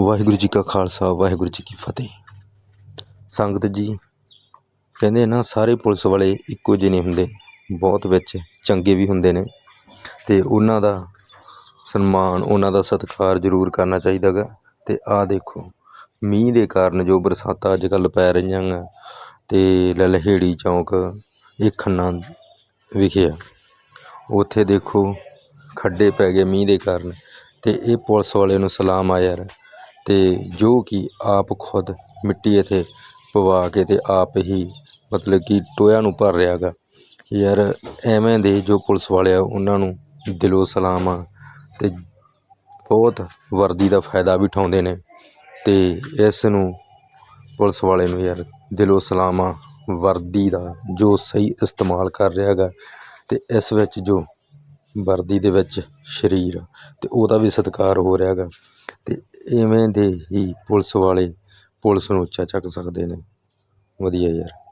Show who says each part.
Speaker 1: ਵਾਹਿਗੁਰੂ ਜੀ ਕਾ ਖਾਲਸਾ, ਵਾਹਿਗੁਰੂ ਜੀ ਕੀ ਫਤਿਹ। ਸੰਗਤ ਜੀ, ਕਹਿੰਦੇ ਨਾ, ਸਾਰੇ ਪੁਲਿਸ ਵਾਲੇ ਇੱਕੋ ਜਿਹੇ ਨਹੀਂ ਹੁੰਦੇ। ਬਹੁਤ ਵਿੱਚ ਚੰਗੇ ਵੀ ਹੁੰਦੇ ਨੇ ਅਤੇ ਉਹਨਾਂ ਦਾ ਸਨਮਾਨ, ਉਹਨਾਂ ਦਾ ਸਤਿਕਾਰ ਜ਼ਰੂਰ ਕਰਨਾ ਚਾਹੀਦਾ ਗਾ। ਅਤੇ ਆਹ ਦੇਖੋ, ਮੀਂਹ ਦੇ ਕਾਰਨ ਜੋ ਬਰਸਾਤਾਂ ਅੱਜ ਕੱਲ੍ਹ ਪੈ ਰਹੀਆਂ ਗਾ ਅਤੇ ਲਲਹੇੜੀ ਚੌਂਕ, ਇਹ ਖੰਨਾ ਵਿਖੇ ਆ। ਉੱਥੇ ਦੇਖੋ, ਖੱਡੇ ਪੈ ਗਏ ਮੀਂਹ ਦੇ ਕਾਰਨ ਅਤੇ ਇਹ ਪੁਲਿਸ ਵਾਲੇ ਨੂੰ ਸਲਾਮ ਆ ਯਾਰ। ਅਤੇ ਜੋ ਕਿ ਆਪ ਖੁਦ ਮਿੱਟੀ ਇੱਥੇ ਪਵਾ ਕੇ ਅਤੇ ਆਪ ਹੀ ਮਤਲਬ ਕਿ ਟੋਇਆ ਨੂੰ ਭਰ ਰਿਹਾ ਗਾ। ਯਾਰ ਐਵੇਂ ਦੇ ਜੋ ਪੁਲਿਸ ਵਾਲੇ ਆ, ਉਹਨਾਂ ਨੂੰ ਦਿਲੋਂ ਸਲਾਮ ਆ ਅਤੇ ਬਹੁਤ ਵਰਦੀ ਦਾ ਫਾਇਦਾ ਵੀ ਉਠਾਉਂਦੇ ਨੇ ਅਤੇ ਇਸ ਨੂੰ ਪੁਲਿਸ ਵਾਲੇ ਨੂੰ ਯਾਰ ਦਿਲੋਂ ਸਲਾਮ ਆ, ਵਰਦੀ ਦਾ ਜੋ ਸਹੀ ਇਸਤੇਮਾਲ ਕਰ ਰਿਹਾ ਗਾ ਅਤੇ ਇਸ ਵਿੱਚ ਜੋ ਵਰਦੀ ਦੇ ਵਿੱਚ ਸਰੀਰ ਅਤੇ ਉਹਦਾ ਵੀ ਸਤਿਕਾਰ ਹੋ ਰਿਹਾ ਗਾ। ਅਤੇ ਇਵੇਂ ਦੇ ਹੀ ਪੁਲਿਸ ਵਾਲੇ ਪੁਲਿਸ ਨੂੰ ਉੱਚਾ ਚੱਕ ਸਕਦੇ ਨੇ। ਵਧੀਆ ਯਾਰ।